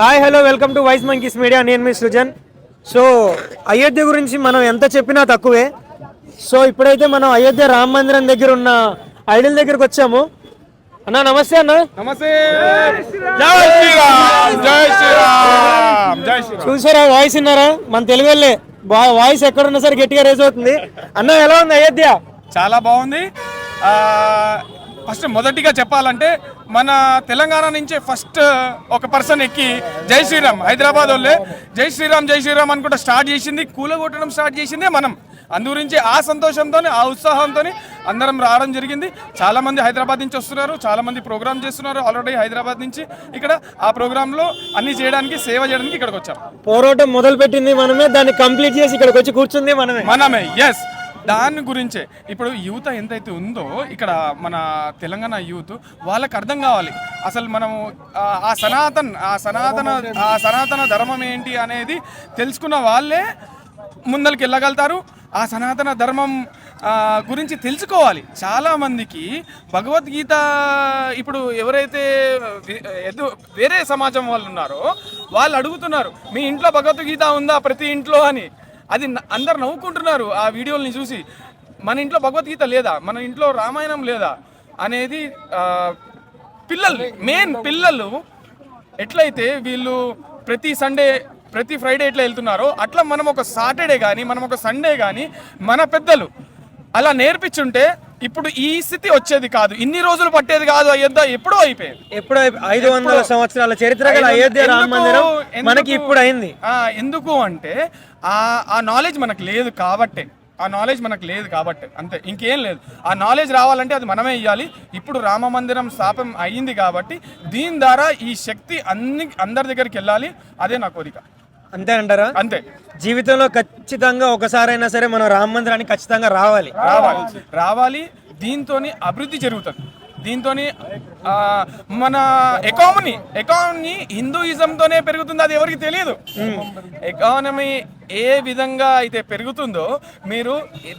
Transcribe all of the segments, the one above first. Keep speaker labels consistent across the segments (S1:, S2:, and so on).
S1: Hi hello welcome to wise monkeys media నేను మీ Srujan. So Ayodhya గురించి మనం ఎంత చెప్పినా తక్కువే. సో ఇప్పుడైతే మనం అయోధ్య రామ మందిరం దగ్గర ఉన్న ఐడల్ దగ్గరకు వచ్చాము. అన్న నమస్తే అన్న.
S2: నమస్తే.
S1: చూసారా వాయిస్ విన్నారా? మన తెలుగు వాళ్ళే వాయిస్ ఎక్కడున్నా సరే గట్టిగా రేజ్ అవుతుంది. అన్న ఎలా ఉంది అయోధ్య?
S2: చాలా బాగుంది. ఫస్ట్ మొదటిగా చెప్పాలంటే మన తెలంగాణ నుంచే ఫస్ట్ ఒక పర్సన్ ఎక్కి జై శ్రీరామ్ హైదరాబాద్ వాళ్ళే. జై శ్రీరామ్ జై శ్రీరామ్ అనుకుంటా స్టార్ట్ చేసింది కూలగొట్టడం స్టార్ట్ చేసిందే మనం. అందు గురించి ఆ సంతోషంతో ఆ ఉత్సాహంతో అందరం రావడం జరిగింది. చాలా మంది హైదరాబాద్ నుంచి వస్తున్నారు చాలా మంది ప్రోగ్రామ్ చేస్తున్నారు. ఆల్రెడీ హైదరాబాద్ నుంచి ఇక్కడ ఆ ప్రోగ్రాంలో అన్ని చేయడానికి సేవ చేయడానికి ఇక్కడికి వచ్చాం.
S1: పోరాటం మొదలు పెట్టింది మనమే దాన్ని కంప్లీట్ చేసి ఇక్కడికి వచ్చి కూర్చుంది మనమే.
S2: మనమే ఎస్ దాని గురించే. ఇప్పుడు యూత్ ఎంతైతే ఉందో ఇక్కడ మన తెలంగాణ యూత్ వాళ్ళకి అర్థం కావాలి. అసలు మనము ఆ, సనాతన్ ఆ సనాతన ఆ సనాతన ధర్మం ఏంటి అనేది తెలుసుకున్న వాళ్ళే ముందరికి వెళ్ళగలుగుతారు. ఆ సనాతన ధర్మం గురించి తెలుసుకోవాలి. చాలా మందికి భగవద్గీత ఇప్పుడు ఎవరైతే ఎదు- వేరే సమాజం వాళ్ళు ఉన్నారో వాళ్ళు అడుగుతున్నారు మీ ఇంట్లో భగవద్గీత ఉందా ప్రతి ఇంట్లో? అని. అది న- అందరు నవ్వుకుంటున్నారు ఆ వీడియోల్ని చూసి మన ఇంట్లో భగవద్గీత లేదా? మన ఇంట్లో రామాయణం లేదా? అనేది పిల్లలు మెయిన్ పిల్లలు ఎట్లయితే వీళ్ళు ప్రతి సండే ప్రతి ఫ్రైడే ఎట్లా వెళ్తున్నారో అట్లా మనం ఒక సాటర్డే కానీ మనం ఒక సండే కానీ మన పెద్దలు అలా నేర్పించుంటే ఇప్పుడు ఈ స్థితి వచ్చేది కాదు. ఇన్ని రోజులు పట్టేది కాదు అయ్యద్దా? ఎప్పుడో అయిపోయేది.
S1: ఎప్పుడో ఐదు వందల సంవత్సరాల చరిత్ర గల అయోధ్య రామ మందిరం మనకి ఇప్పుడు అయింది.
S2: ఎందుకు అంటే ఆ ఆ నాలెడ్జ్ మనకు లేదు కాబట్టే. ఆ నాలెడ్జ్ మనకు లేదు కాబట్టి. అంతే ఇంకేం లేదు. ఆ నాలెడ్జ్ రావాలంటే అది మనమే ఇవ్వాలి ఇప్పుడు రామ మందిరం స్థాపం అయ్యింది కాబట్టి దీని ద్వారా ఈ శక్తి అన్ని అందరి దగ్గరికి వెళ్ళాలి. అదే నా కోరిక.
S1: అంతే అంటారా?
S2: అంతే.
S1: జీవితంలో ఖచ్చితంగా ఒకసారైనా సరే మనం రామ మందిరానికి ఖచ్చితంగా రావాలి.
S2: రావాలి. రావాలి. దీంతో అభివృద్ధి జరుగుతుంది. దీంతో మన ఎకానమీ ఎకానమీ హిందూయిజంతోనే పెరుగుతుంది అది ఎవరికి తెలియదు ఎకానమీ ఏ విధంగా అయితే పెరుగుతుందో మీరు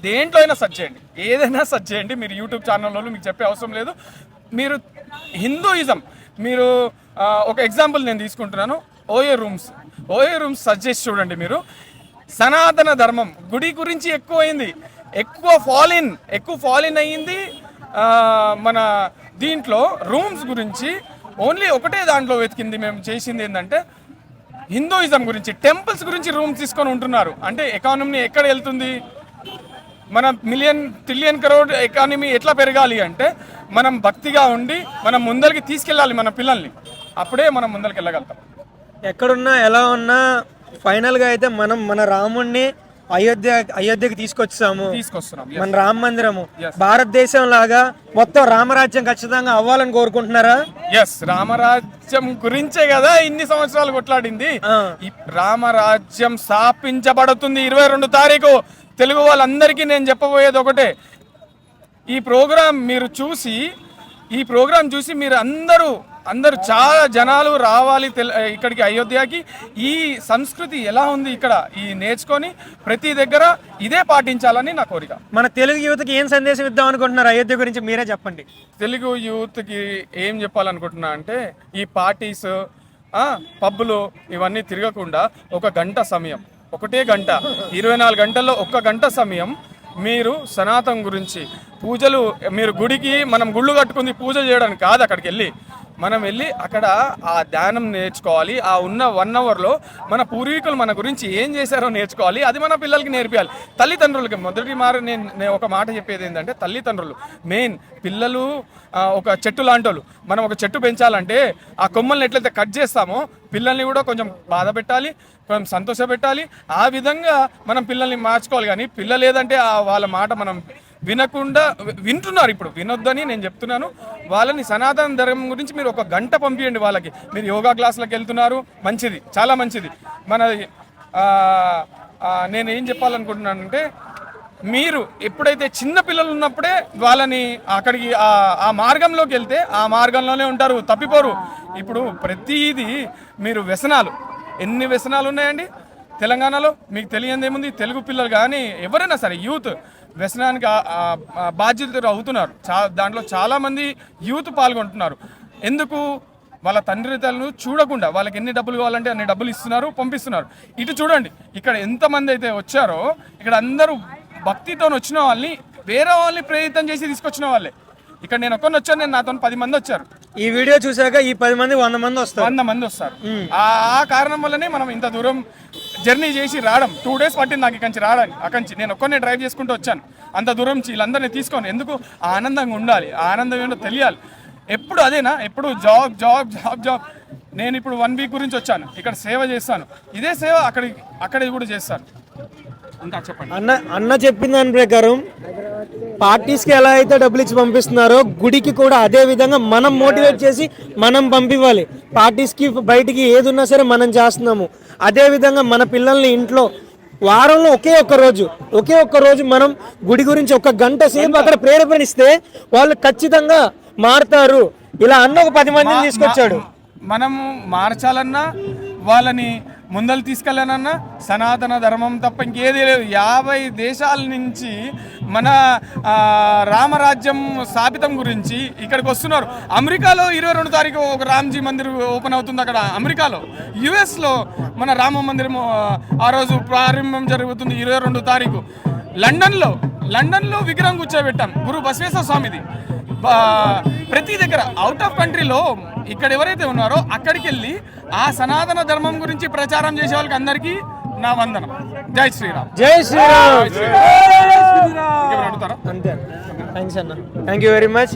S2: దేంట్లో అయినా సెర్చ్ చేయండి. ఏదైనా సెర్చ్ చేయండి. మీరు యూట్యూబ్ ఛానల్లో మీకు చెప్పే అవసరం లేదు. మీరు హిందూయిజం మీరు ఒక ఎగ్జాంపుల్ నేను తీసుకుంటున్నాను. OA rooms OA rooms suggest చూడండి మీరు. సనాతన ధర్మం గుడి గురించి ఎక్కువైంది. ఎక్కువ ఫాలిన్ ఎక్కువ ఫాలిన్ అయ్యింది మన దీంట్లో రూమ్స్ గురించి. ఓన్లీ ఒకటే దాంట్లో వెతికింది మేము చేసింది ఏంటంటే హిందూయిజం గురించి టెంపుల్స్ గురించి రూమ్స్ తీసుకొని ఉంటున్నారు. అంటే ఎకానమీ ఎక్కడ వెళ్తుంది? మన మిలియన్ ట్రిలియన్ కరోడ్ ఎకానమీ ఎట్లా పెరగాలి అంటే మనం భక్తిగా ఉండి మనం ముందరికి తీసుకెళ్ళాలి మన పిల్లల్ని. అప్పుడే మనం ముందరికి వెళ్ళగలుగుతాం.
S1: ఎక్కడున్నా ఎలా ఉన్నా ఫైనల్గా అయితే మనం మన రాముణ్ణి అయోధ్య అయోధ్యకి తీసుకొచ్చాము. మన రామ మందిరము. భారతదేశం లాగా మొత్తం రామరాజ్యం ఖచ్చితంగా అవ్వాలని కోరుకుంటున్నారా?
S2: ఎస్ రామరాజ్యం గురించే కదా ఇన్ని సంవత్సరాలు కొట్లాడింది. రామరాజ్యం స్థాపించబడుతుంది ఇరవై రెండు తారీఖు. తెలుగు వాళ్ళందరికీ నేను చెప్పబోయేది ఒకటే. ఈ ప్రోగ్రాం మీరు చూసి ఈ ప్రోగ్రాం చూసి మీరు అందరూ అందరూ చాలా జనాలు రావాలి తెల ఇక్కడికి అయోధ్యకి. ఈ సంస్కృతి ఎలా ఉంది ఇక్కడ? ఈ నేర్చుకొని ప్రతి దగ్గర ఇదే పాటించాలని నా కోరిక.
S1: మన తెలుగు యువతకి ఏం సందేశం ఇద్దాం అనుకుంటున్నారు? అయోధ్య గురించి మీరే చెప్పండి.
S2: తెలుగు యూత్కి ఏం చెప్పాలనుకుంటున్నా అంటే ఈ పార్టీస్ పబ్బులు ఇవన్నీ తిరగకుండా ఒక గంట సమయం ఒకటే గంట ఇరవై నాలుగు గంటల్లో ఒక్క గంట సమయం మీరు సనాతనం గురించి పూజలు మీరు గుడికి మనం గుళ్ళు కట్టుకుంది పూజ చేయడానికి కాదు అక్కడికి వెళ్ళి. మనం వెళ్ళి అక్కడ ఆ ధ్యానం నేర్చుకోవాలి. ఆ ఉన్న వన్ అవర్లో మన పూర్వీకులు మన గురించి ఏం చేశారో నేర్చుకోవాలి. అది మన పిల్లలకి నేర్పించాలి తల్లిదండ్రులకి మొదటి మారు నేను నేను ఒక మాట చెప్పేది ఏంటంటే తల్లిదండ్రులు మెయిన్ పిల్లలు ఒక చెట్టు లాంటి వాళ్ళు మనం ఒక చెట్టు పెంచాలంటే ఆ కొమ్మల్ని ఎట్లయితే కట్ చేస్తామో పిల్లల్ని కూడా కొంచెం బాధ పెట్టాలి కొంచెం సంతోష పెట్టాలి ఆ విధంగా మనం పిల్లల్ని మార్చుకోవాలి. కానీ పిల్లలు ఏదంటే ఆ వాళ్ళ మాట మనం వినకుండా వింటున్నారు ఇప్పుడు. వినొద్దని నేను చెప్తున్నాను. వాళ్ళని సనాతన ధర్మం గురించి మీరు ఒక గంట పంపించండి వాళ్ళకి. మీరు యోగా క్లాసులకు వెళ్తున్నారు మంచిది చాలా మంచిది. మన నేను ఏం చెప్పాలనుకుంటున్నానంటే మీరు ఎప్పుడైతే చిన్న పిల్లలు ఉన్నప్పుడే వాళ్ళని అక్కడికి ఆ ఆ మార్గంలోకి వెళ్తే ఆ మార్గంలోనే ఉంటారు తప్పిపోరు. ఇప్పుడు ప్రతిదీ మీరు వ్యసనాలు. ఎన్ని వ్యసనాలు ఉన్నాయండి? తెలంగాణలో మీకు తెలియంది ఏముంది? తెలుగు పిల్లలు కానీ ఎవరైనా సరే యూత్ వ్యసనానికి బాధ్యతలు అవుతున్నారు. చా దాంట్లో చాలామంది యూత్ పాల్గొంటున్నారు. ఎందుకు? వాళ్ళ తండ్రి తల్లు చూడకుండా వాళ్ళకి ఎన్ని డబ్బులు కావాలంటే అన్ని డబ్బులు ఇస్తున్నారు పంపిస్తున్నారు. ఇటు చూడండి ఇక్కడ ఎంతమంది అయితే వచ్చారో ఇక్కడ అందరూ భక్తితో వచ్చిన వాళ్ళని వేరే వాళ్ళని ప్రేరితం చేసి తీసుకొచ్చిన వాళ్ళే. ఇక్కడ నేను ఒక్కరిని వచ్చాను నేను నాతో పది మంది వచ్చారు.
S1: ఈ వీడియో చూసాక ఈ పది మంది వంద మంది వస్తారు.
S2: వంద మంది వస్తారు. ఆ కారణం వల్లనే మనం ఇంత దూరం జర్నీ చేసి రావడం. టూ డేస్ పట్టింది నాకు ఇక్కడి నుంచి రావడానికి. అక్కడి నుంచి నేను ఒక్కనే డ్రైవ్ చేసుకుంటూ వచ్చాను. అంత దూరం నుంచి వీళ్ళందరినీ తీసుకొని ఎందుకు ఆనందంగా ఉండాలి? ఆనందం ఏంటో తెలియాలి. ఎప్పుడు అదేనా? ఎప్పుడు జాబ్ జాబ్ జాబ్ జాబ్. నేను ఇప్పుడు వన్ వీక్ గురించి వచ్చాను. ఇక్కడ సేవ చేస్తాను. ఇదే సేవ అక్కడికి అక్కడ కూడా చేస్తాను. ఇంకా చెప్పండి.
S1: అన్న అన్న చెప్పిన దాని ప్రకారం పార్టీస్కి ఎలా అయితే డబ్బులు ఇచ్చి పంపిస్తున్నారో గుడికి కూడా అదే విధంగా మనం మోటివేట్ చేసి మనం పంపివ్వాలి. పార్టీస్కి బయటికి ఏది ఉన్నా సరే మనం చేస్తున్నాము. అదే విధంగా మన పిల్లల్ని ఇంట్లో వారంలో ఒకే ఒక్క రోజు ఒకే ఒక్క రోజు మనం గుడి గురించి ఒక గంట సేపు అక్కడ ప్రేరేపణిస్తే వాళ్ళు ఖచ్చితంగా మారుతారు. ఇలా అన్న ఒక పది మందిని తీసుకొచ్చాడు.
S2: మనము మార్చాలన్నా వాళ్ళని ముందలు తీసుకెళ్ళానన్నా సనాతన ధర్మం తప్ప ఇంకేది లేదు. యాభై దేశాల నుంచి మన రామరాజ్యం స్థాపితం గురించి ఇక్కడికి వస్తున్నారు. అమెరికాలో ఇరవై రెండు తారీఖు ఒక రామ్జీ మందిర్ ఓపెన్ అవుతుంది అక్కడ అమెరికాలో. యుఎస్లో మన రామ మందిరం ఆ, రోజు ప్రారంభం జరుగుతుంది ఇరవై రెండు తారీఖు. లండన్లో లండన్లో విగ్రహం కూర్చోబెట్టాం. గురు బసవేశ్వర స్వామిది. ప్రతి దగ్గర అవుట్ ఆఫ్ కంట్రీలో ఇక్కడ ఎవరైతే ఉన్నారో అక్కడికి వెళ్ళి ఆ సనాతన ధర్మం గురించి ప్రచారం చేసే వాళ్ళకి అందరికీ నా వందనం. జై శ్రీరామ్.
S1: జై శ్రీరామ్. అంతే. థ్యాంక్స్ అన్న. Thank you very much